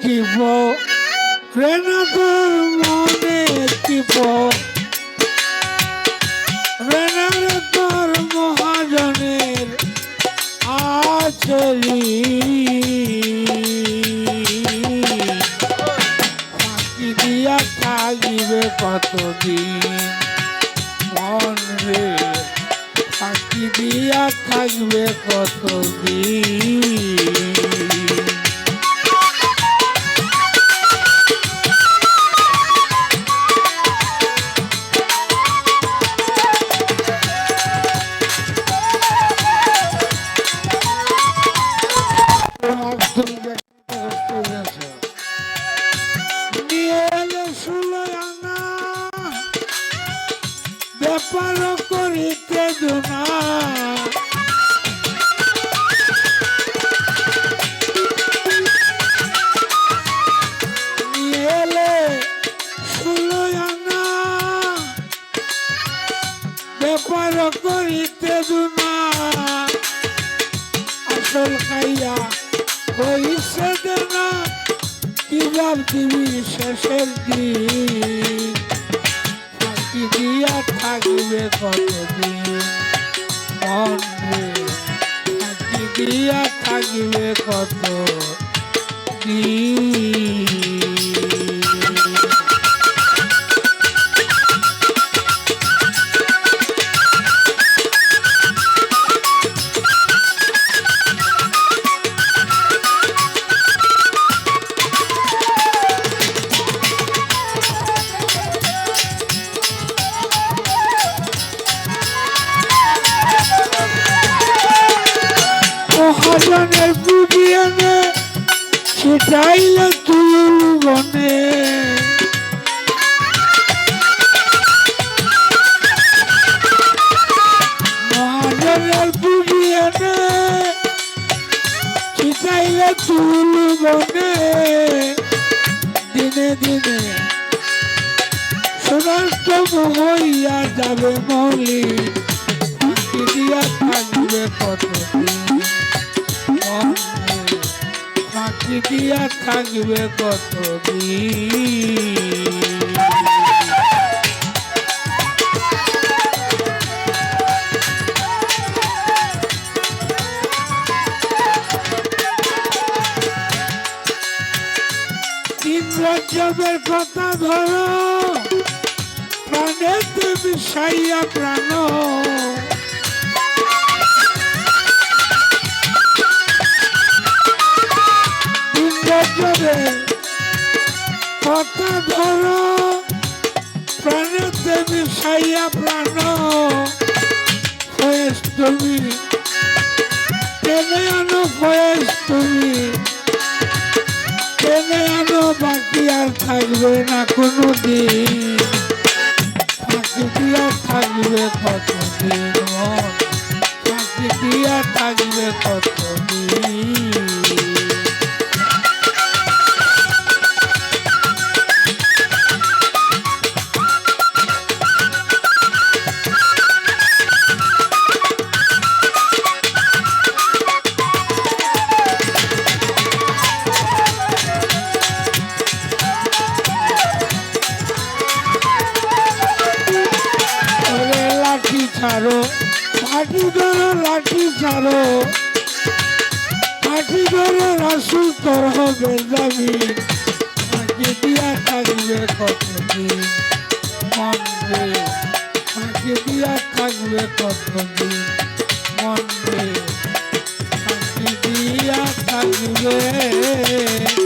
কি প্রেরণা তোর মনে প্রেরণা তোর মহাজনের আচলি। ফাঁকি দিয়া থাকিবে কতদিন? মন রে, ফাঁকি দিয়া থাকবে কতদিন? ব্যাপার করিতে দুনা আসল খাইয়া হইছে দেনা। কি ভাব দিবি শেষের দিন? ফাঁকি দিয়া থাকবে কতদিন? মন রে, ফাঁকি দিয়া থাকবে কত দিন মহাজনের বুঝিয়ে নে সেটাইলে তুল বনে। মহাজনের বুঝিয়ে নে সেটাইলে তুল বনে। দিনে দিনে সোনার হইয়া যাবে মলি দিয়া থাকবে কতদিন? ফাঁকি দিয়া থাকবে কতদিন? ইন্দ্রজবের কথা ধরো। প্রাণেতে বিষাইয়া প্রাণ। কথা ধরো। প্রাণেতে বিষাইয়া প্রাণ। ফয়েস তুমি। টেনে আনো ফয়েস তুমি। টেনে আনো, বাকি আর থাকবে না কোনো দিন ফাঁকি দিয়া থাকবে কতদিন ছাড়ো লাঠি ধরো লাঠি ছাড়ো। লাঠি ধরো রাসুল তোর হবে যাবি ফাঁকি দিয়া থাকবে দিয়া থাকবে দিয়া থাকবে।